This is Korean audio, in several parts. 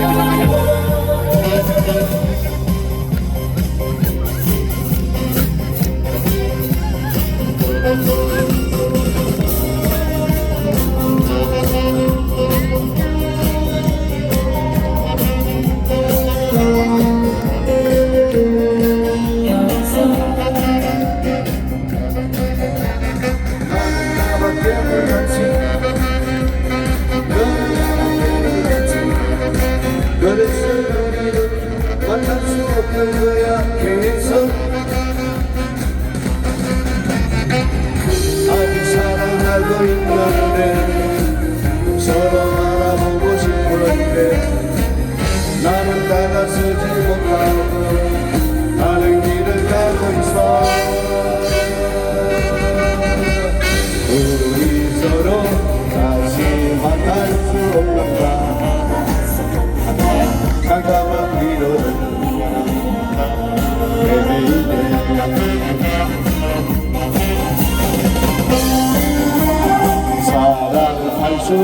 나밖 사랑하고 있는데 서로 알아보고 싶은데 나는 다가서지 못하고 다른 길을 가고 있어. 우리 서로 다시 만날 수 없는가 미뤄는 사랑할 수 는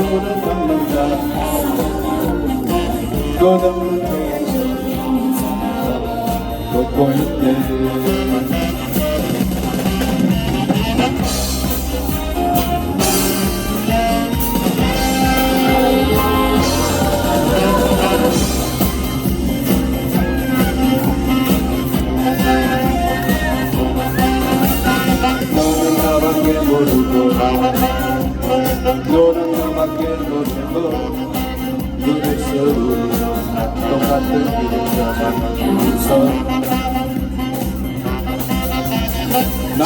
없는 똑같은 길을 걸어가면서 나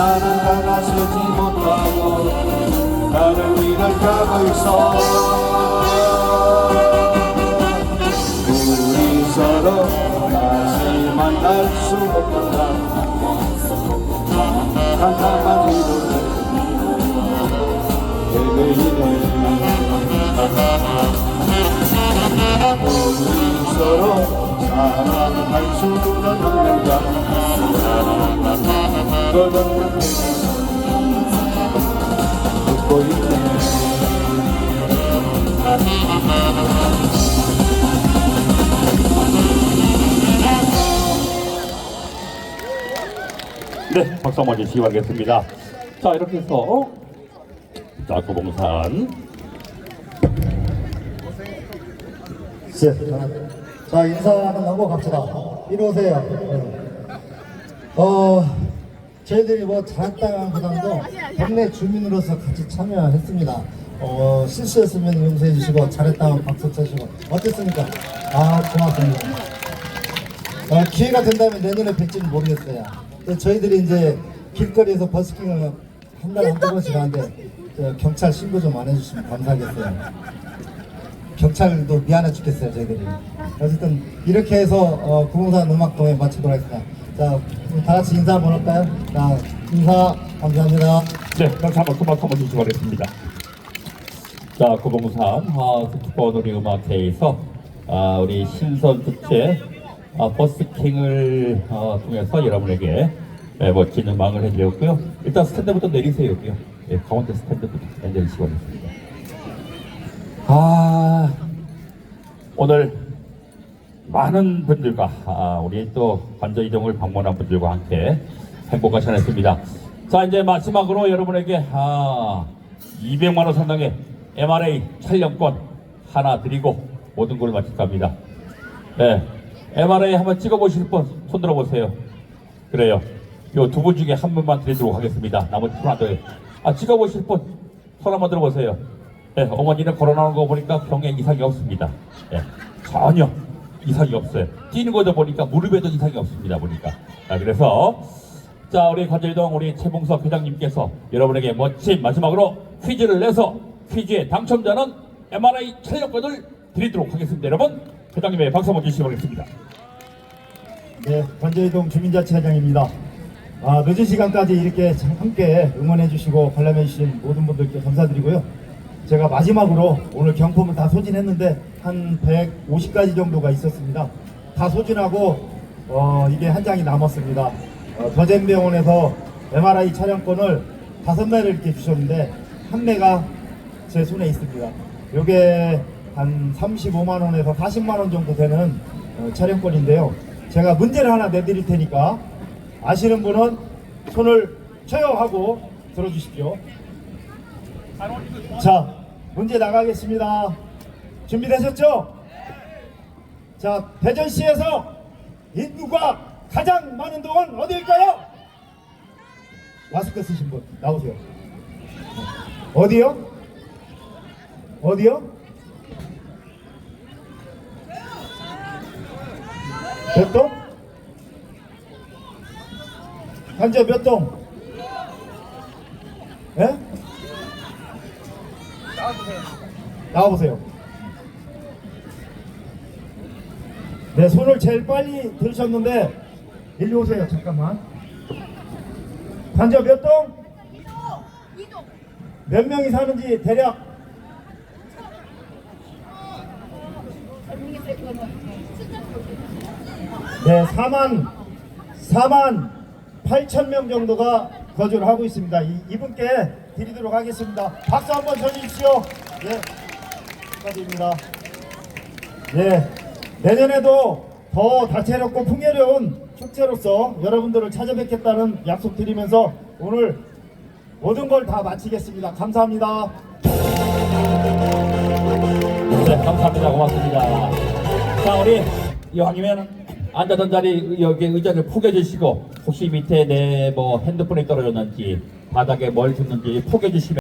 나는 다가서지 못하고 다른 길을 가고 있어 우리 서로 다시 만날 수 없는가 하나만 이루는 대배이네 우리 서로 사랑할 끝없는 듣고 있 네 네, 박수 한번 주시기 바라겠습니다. 자, 이렇게 해서, 어? 자, 고봉산. 자, 자 인사는 하고 갑시다. 이리 오세요. 어, 저희들이 뭐 자락당보다도 동네 주민으로서 같이 참여했습니다. 어, 실수했으면 용서해 주시고 잘했다면 박수 쳐주시고 어땠습니까? 아 고맙습니다. 어, 기회가 된다면 내년에 뵐지는 모르겠어요. 또 저희들이 이제 길거리에서 버스킹을 한 달에 한두 번씩 하는데 저 경찰 신고 좀 안 해주시면 감사하겠어요. 경찰도 미안해 죽겠어요 저희들이 어쨌든 이렇게 해서 어, 구봉산 음악동에 마치도록 하겠습니다 자 다 같이 인사 한번 할까요? 자 인사 감사합니다 네, 다시 한번 큰 박수 한번 주시기 바라겠습니다. 자, 고봉산 아, 스포놀이 음악회에서 아, 우리 신선 축제 아, 버스킹을 아, 통해서 여러분에게 예, 멋진 음악을 해드렸고요. 일단 스탠드부터 내리세요고요. 예, 가운데 스탠드부터 내리시기 바라겠습니다. 아, 오늘 많은 분들과 아, 우리 또 관저 이동을 방문한 분들과 함께 행복한 시간이었습니다. 자 이제 마지막으로 여러분에게 아, 200만 원 상당의 MRA 촬영권 하나 드리고 모든 걸 마칠까 합니다. 네, MRA 한번 찍어보실 분 손 들어 보세요. 그래요. 요 두 분 중에 한 분만 드리도록 하겠습니다. 나머지 들어요. 아 찍어보실 분 손 한번 들어보세요. 네, 어머니는 걸어나오는 거 보니까 병에 이상이 없습니다. 네, 전혀 이상이 없어요. 뛰는 거도 보니까 무릎에도 이상이 없습니다. 보니까. 자, 그래서 자 우리 관절동 우리 최봉석 회장님께서 여러분에게 멋진 마지막으로 퀴즈를 내서 퀴즈의 당첨자는 MRI 촬영권을 드리도록 하겠습니다. 여러분 회장님의 박수 한번 주시기 바라겠습니다. 네 관제이동 주민자치회장입니다 아, 늦은 시간까지 이렇게 참 함께 응원해 주시고 관람해 주신 모든 분들께 감사드리고요. 제가 마지막으로 오늘 경품을 다 소진했는데 한 150가지 정도가 있었습니다. 다 소진하고 어, 이게 한 장이 남았습니다. 어, 더젠병원에서 MRI 촬영권을 다섯 매를 이렇게 주셨는데 한 매가 제 손에 있습니다. 요게 한 35만 원에서 40만 원 정도 되는 어, 촬영권인데요. 제가 문제를 하나 내드릴 테니까 아시는 분은 손을 쳐요 하고 들어주십시오. 자, 문제 나가겠습니다. 준비되셨죠? 자, 대전시에서 인구가 가장 많은 동은 어디일까요? 마스크 쓰신 분 나오세요. 어디요? 어디요? 몇 동? 현재 몇 동? 예? 나와보세요. 네, 손을 제일 빨리 들으셨는데, 일리 오세요. 잠깐만. 단저 몇 동? 몇 명이 사는지 대략 네, 4만 4만 8천 명 정도가 거주를 하고 있습니다. 이, 이분께 드리도록 하겠습니다. 박수 한번 쳐주십시오. 예, 축하드립니다. 예, 내년에도 더 다채롭고 풍요로운 축제로서 여러분들을 찾아뵙겠다는 약속 드리면서 오늘 모든 걸 다 마치겠습니다. 감사합니다. 네, 감사합니다. 고맙습니다. 자, 우리 이왕이면 앉았던 자리 여기 의자를 포개 주시고 혹시 밑에 내 뭐 핸드폰이 떨어졌는지 바닥에 뭘 뒀는지 포개 주시면